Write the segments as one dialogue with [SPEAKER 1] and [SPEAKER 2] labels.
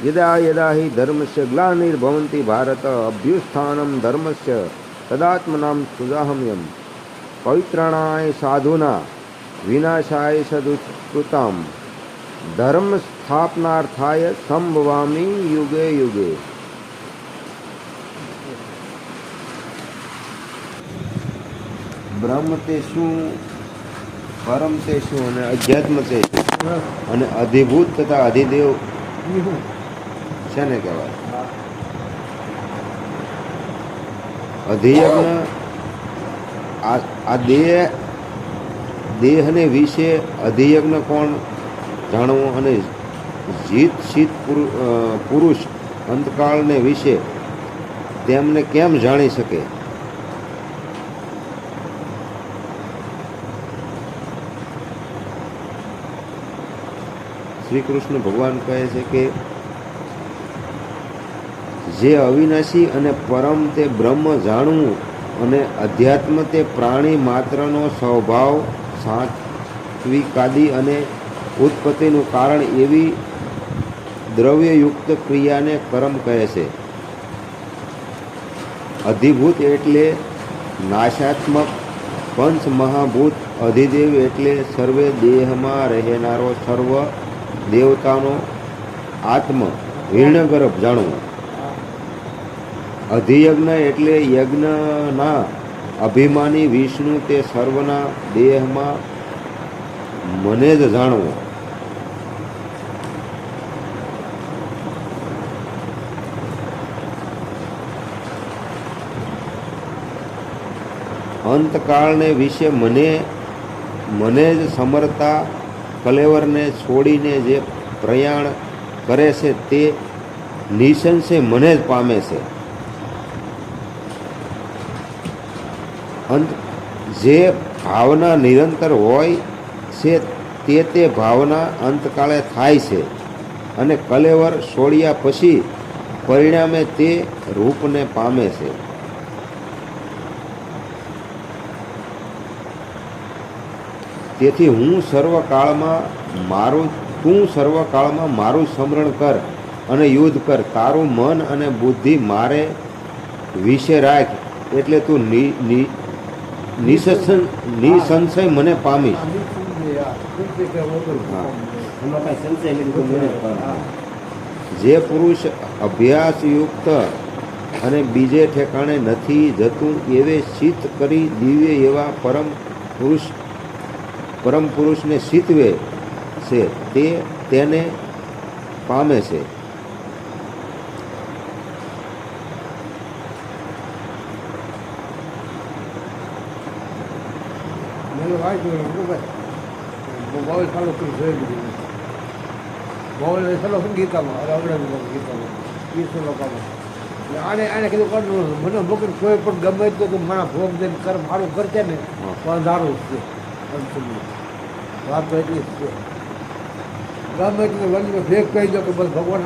[SPEAKER 1] યદા યદા હિ ધર્મસ્ય ગ્લાનિર્ભવંતિ ભારત અભ્યુસ્થાનમ ધર્મસ્ય તદાત્મનામ સુદાહમ્યમ પવિત્રણાય સાધુના વિનાશાય સદુષ્કૃતામ ધર્મ સ્થાપનાર્થાય સંભવામી યુગે યુગે બ્રહ્મ તે શું પરમ તે શું અને અધ્યાત્મ તે અને અધિભૂત તથા અધિદેવ શેને કહેવાય? અધિયજ્ઞ આ દેહ દેહને વિશે અધિયજ્ઞ કોણ જાણવું અને જીત, શીત પુરુ- પુરુષ અંતકાળને વિશે તેમને કેમ જાણી શકે? શ્રી કૃષ્ણ ભગવાન કહે છે કે જે અવિનાશી અને પરમ તે બ્રહ્મ જાણવું અને અધ્યાત્મ તે પ્રાણી માત્રનો સ્વભાવ સાત્વિકાદી અને ઉત્પત્તિનું કારણ એવી દ્રવ્યયુક્ત ક્રિયાને કર્મ કહે છે. અધિભૂત એટલે નાશાત્મક, પંચ મહાભૂત, અધિદેવ એટલે સર્વે દેહમાં રહેનારો સર્વ દેવતાનો આત્મ, હિરણગર્ભ જાણવું. અધિયજ્ઞ એટલે યજ્ઞના અભિમાની વિષ્ણુ તે સર્વના દેહમાં મને જ જાણવો. અંતકાળને વિશે મને મને જ સમરતા કલેવરને છોડીને જે પ્રયાણ કરે છે તે નિશંસે મને જ પામે છે અંત જે ભાવના નિરંતર હોય છે, તે તે ભાવના અંતકાળે થાય છે અને કલેવર છોડ્યા પછી પરિણામે તે રૂપને પામે છે. તેથી હું સર્વકાળમાં મારું, તું સર્વકાળમાં મારું સ્મરણ કર અને યુદ્ધ કર. તારું મન અને બુદ્ધિ મારે વિશે રાખ. એટલે તું નિસંશય નિસંશય મને
[SPEAKER 2] મને જે
[SPEAKER 1] પુરુષ અભ્યાસયુક્ત અને બીજે ઠેકાણે નથી જતું, એવે શીત કરી દિવ્ય એવા પરમ પુરુષ પરમ પુરુષને શીતવે છે. તે તેને પામે છે.
[SPEAKER 3] કે ચાલુ કરી જોઈ લીધું મોબાઈલ ચાલો શું ગીતામાં અરે અવડે ગીતામાં વીસો લોકોમાં એટલે આને આને કીધું કરવું મને મોકલી કોઈ પણ ગમે તે તો મારા ભોગ દે કર મારું કરશે ને અંધારું છે. વાત તો એટલી જ છે ગમે તે વંજમાં ભેગ કહી દો કે બસ ભગવાન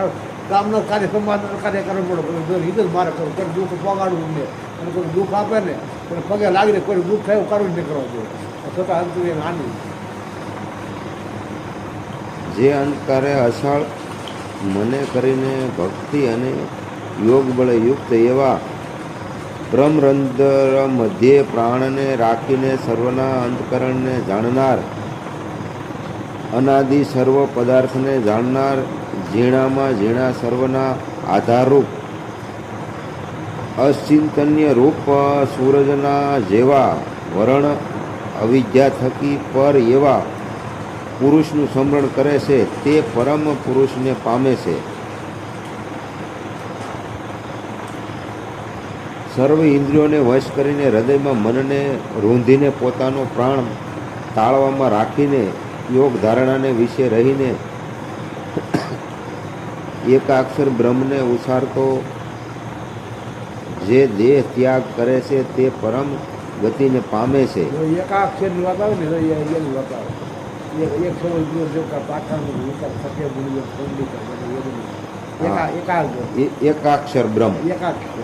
[SPEAKER 3] કામનો કાર્ય સમાજનો કાર્ય કરવું પડે કોઈ જ મારે કરવું કોઈ દુઃખ પગાડવું ને અને કોઈ દુઃખ આપે ને પણ પગે લાગીને કોઈ દુઃખ થાય એવું કરવું જ નહીં કરવા જોઈએ
[SPEAKER 1] જે અંતકારે અસળ મને કરીને ભક્તિ અને યોગ બળે યુક્ત એવા બ્રહ્મરંધર મધ્યે પ્રાણને રાખીને સર્વના અંતકરણને જાણનાર, અનાદિ સર્વ પદાર્થને જાણનાર, ઝીણામાં ઝીણા સર્વના આધારરૂપ અચિંતન્ય રૂપ સૂરજના જેવા વરણ અવિદ્યા થકી પર એવા પુરુષનું સ્મરણ કરે છે, તે પરમ પુરુષને પામે છે. સર્વ ઇન્દ્રિયોને વશ કરીને હૃદયમાં મનને રૂંધીને પોતાનો પ્રાણ તાળવામાં રાખીને યોગ ધારણાને વિશે રહીને એકાક્ષર બ્રહ્મને ઉછારતો જે દેહ ત્યાગ કરે છે, તે પરમ ગતિને પામે છે.
[SPEAKER 3] જો એકાક્ષરની વાત આવે ને એની વાત આવે. એક એક સમય દિવસ જો કે પાછળનો વિચાર સત્ય બોલી ખંડી કરે એટલે એ બધું. એકા
[SPEAKER 1] હા.
[SPEAKER 3] એકાગ
[SPEAKER 1] એ એકાક્ષર બ્રહ્મ.
[SPEAKER 3] એકાક્ષર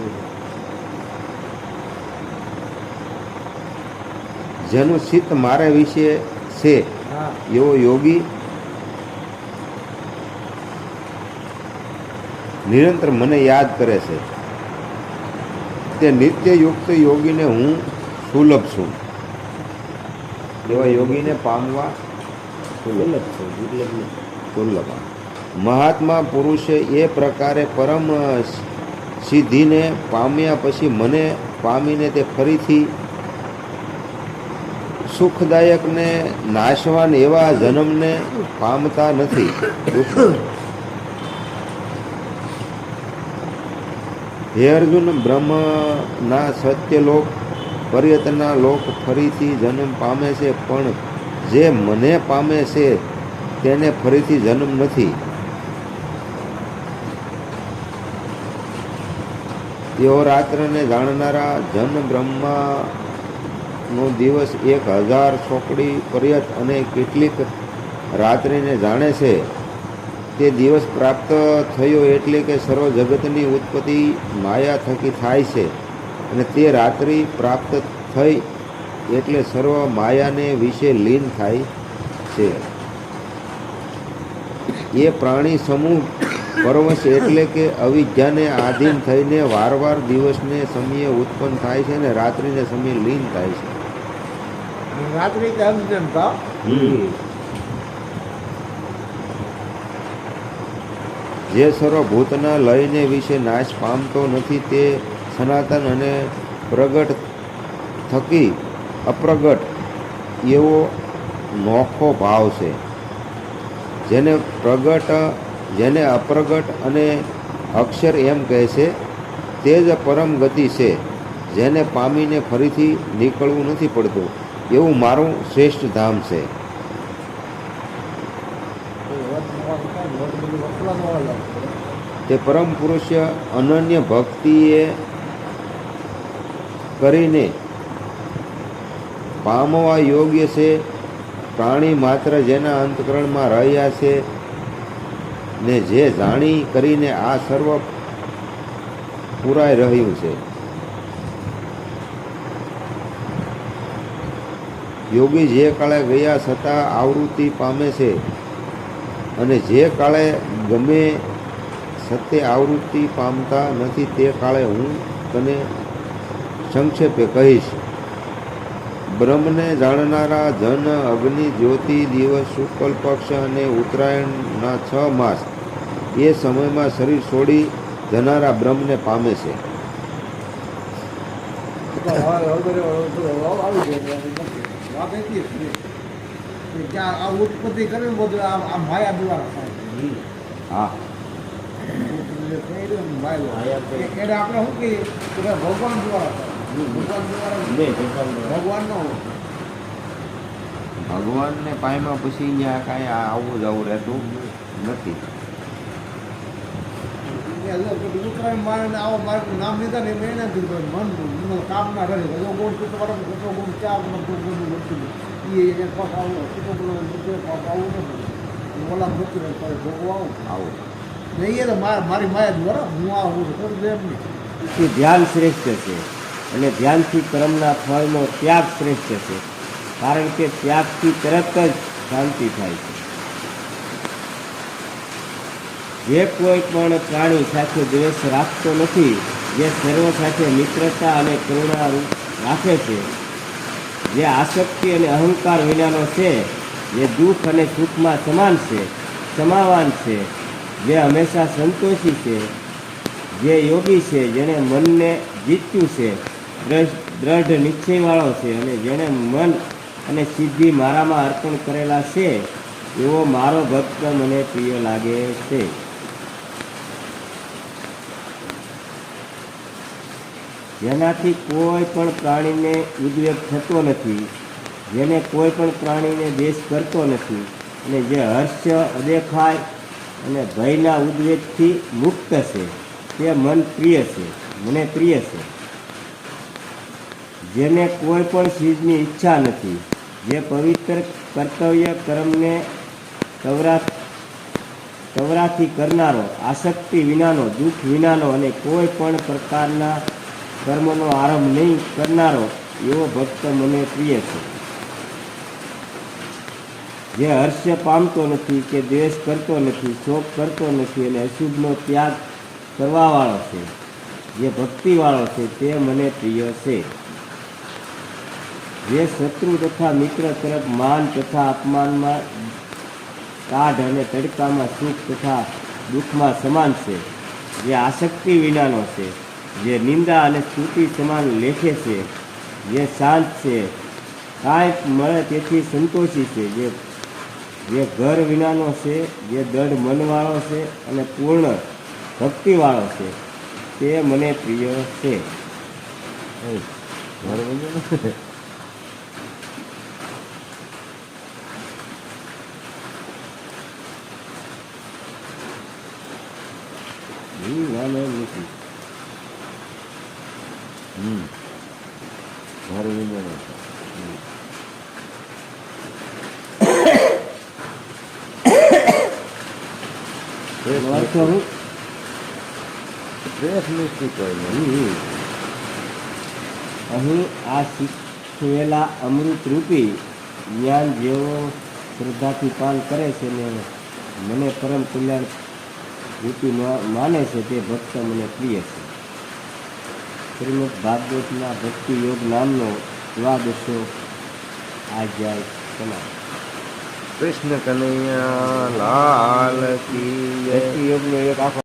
[SPEAKER 1] જેનું ચિત્ત મારા વિશે છે એવો યોગી નિરંતર મને યાદ કરે છે. તે નિત્ય યુક્ત યોગીને હું સુલભ છું. એવા યોગીને પામવા સુલભ
[SPEAKER 2] દુર્લભ
[SPEAKER 1] મહાત્મા પુરુષે એ પ્રકારે પરમ સિદ્ધિને પામ્યા પછી મને પામીને તે ફરીથી સુખદાયકને નાશવાન એવા જન્મને પામતા નથી. હે અર્જુન, બ્રહ્મના સત્યલોક પર્યટના લોક ફરીથી જન્મ પામે છે, પણ જે મને પામે છે તેને ફરીથી જન્મ નથી. તેઓ રાત્રને જાણનારા જન બ્રહ્માનો દિવસ એક હજાર છોકડી પર્યત અને કેટલીક રાત્રિને જાણે છે. તે દિવસ પ્રાપ્ત થયો એટલે કે સર્વ જગતની ઉત્પત્તિ માયા થકી થાય છે. અને તે રાત્રિ પ્રાપ્ત થઈ એટલે સર્વ માયાને વિશે લીન થાય છે. એ પ્રાણી સમૂહ પરવશ એટલે કે અવિદ્યાને આધીન થઈને વારવાર દિવસને સમયે ઉત્પન્ન થાય છે અને રાત્રિને સમયે લીન થાય છે.
[SPEAKER 3] રાત્રિ સર્વ ભૂતના
[SPEAKER 1] જે સર્વભૂતના લયને વિશે નાશ પામતો નથી તે સનાતન અને પ્રગટ થકી અપ્રગટ એવો નોખો ભાવ છે. જેને પ્રગટ, જેને અપ્રગટ અને અક્ષર એમ કહે છે, તે જ પરમ ગતિ છે, જેને પામીને ફરીથી નીકળવું નથી પડતું. એવું મારું શ્રેષ્ઠ ધામ છે. તે પરમ પુરુષ અનન્ય ભક્તિએ કરીને પામવા યોગ્ય છે. પ્રાણી માત્ર જેના અંતકરણમાં રહ્યા છે ને જે જાણી કરીને આ સર્વ પૂરાઈ રહ્યું છે. યોગી જે કાળે ગયા છતાં આવૃત્તિ પામે છે અને જે કાળે ગમે સત્ય આવૃત્તિ પામતા નથી તે કાળે હું તને સંક્ષેપે કહીશ, બ્રહ્મને જાણનારા ધન અગ્નિ, જ્યોતિ, દિવસ શુક્લ પક્ષ અને ઉત્તરાયણના છ માસ, એ સમયમાં શરીર છોડી જનારા બ્રહ્મને પામે છે. હા.
[SPEAKER 3] આપણે શું કહીએ? ભગવાન દ્વારા
[SPEAKER 2] બે ભગવાન
[SPEAKER 3] ભગવાન નો
[SPEAKER 1] ભગવાનને પામ્યા પછી અહીંયા કાંઈ આ આવું જવું રહેતું? નથી.
[SPEAKER 3] ઉત્તરાયણ મારે આવો મારું નામ લીધા ને મેં નથી મન મન કામ ના રહે બધો ગુણ તો તમારો કેટલો ગુણ ચાર ગુણ નથી એ એને આવું કેટલો ગુણ આવું નથી ઓલા મૃત્યુ ભોગવા આવું.
[SPEAKER 1] આવું.
[SPEAKER 3] નહીં એ તો મારે મારી માયા દ્વારા હું આવું છું એમ નહીં.
[SPEAKER 2] ધ્યાન શ્રેષ્ઠ છે. અને ધ્યાનથી કર્મના ફળનો ત્યાગ શ્રેષ્ઠ છે. કારણ કે ત્યાગથી તરત જ શાંતિ થાય છે. જે કોઈ પણ પ્રાણી સાથે દ્વેષ રાખતો નથી, જે સર્વ સાથે મિત્રતા અને કરુણા રાખે છે, જે આસક્તિ અને અહંકાર વિનાનો છે, જે દુઃખ અને સુખમાં સમાન છે, સમાવાન છે, જે હંમેશા સંતોષી છે, જે યોગી છે, જેણે મનને જીત્યું છે દ્રઢ નિશ્ચયવાળો છે અને જેણે મન અને સિદ્ધિ મારામાં અર્પણ કરેલા છે, એવો મારો ભક્ત મને પ્રિય લાગે છે. જેનાથી કોઈ પણ પ્રાણીને ઉદ્વેગ થતો નથી, જેને કોઈ પણ પ્રાણીને દેશ કરતો નથી, અને જે હર્ષ, અદેખાય અને ભયના ઉદ્વેગથી મુક્ત છે, તે મન પ્રિય છે, મને પ્રિય છે. જેને કોઈ પણ ચીજની ઈચ્છા નથી. જે પવિત્ર કર્તવ્ય કર્મને તવરા તવરાથી કરનારો, આસક્તિ વિનાનો, દુઃખ વિનાનો અને કોઈ પણ પ્રકારના કર્મનો આરંભ નહીં કરનારો એવો ભક્ત મને પ્રિય છે. જે હર્ષ્ય પામતો નથી કે દ્વેષ કરતો નથી, શોક કરતો નથી અને અશુભનો ત્યાગ કરવાવાળો છે, જે ભક્તિવાળો છે તે મને પ્રિય છે. જે શત્રુ તથા મિત્ર તરફ માન તથા અપમાનમાં કાઢ અને તડકામાં સુખ તથા દુઃખમાં સમાન છે. જે આસક્તિ વિનાનો છે. જે નિંદા અને સ્તુતિ સમાન લેખે છે. જે શાંત છે. કાંઈક મળે તેથી સંતોષી છે. જે જે ઘર વિનાનો છે. જે દઢ મનવાળો છે અને પૂર્ણ ભક્તિવાળો છે. તે મને પ્રિય છે.
[SPEAKER 1] બરાબર
[SPEAKER 2] ના ના નથી
[SPEAKER 1] હમ છે.
[SPEAKER 2] એનો અર્થ હું
[SPEAKER 1] દ્વેષ નથી કોઈને
[SPEAKER 2] હમ. અહીં આ શીખવેલા અમૃત રૂપી જ્ઞાન જેવો શ્રદ્ધાથી પાન કરે છે ને મને પરમ કલ્યાણ રૂપી માને છે તે ભક્ત મને પ્રિય છે શ્રીમદ ભાગવતના ભક્તિ યોગ નામનો દ્વાદશો અધ્યાય સમાપ્ત
[SPEAKER 1] કૃષ્ણ કનૈયા લાલ જય.
[SPEAKER 2] ભક્તિ યોગનો એક આખો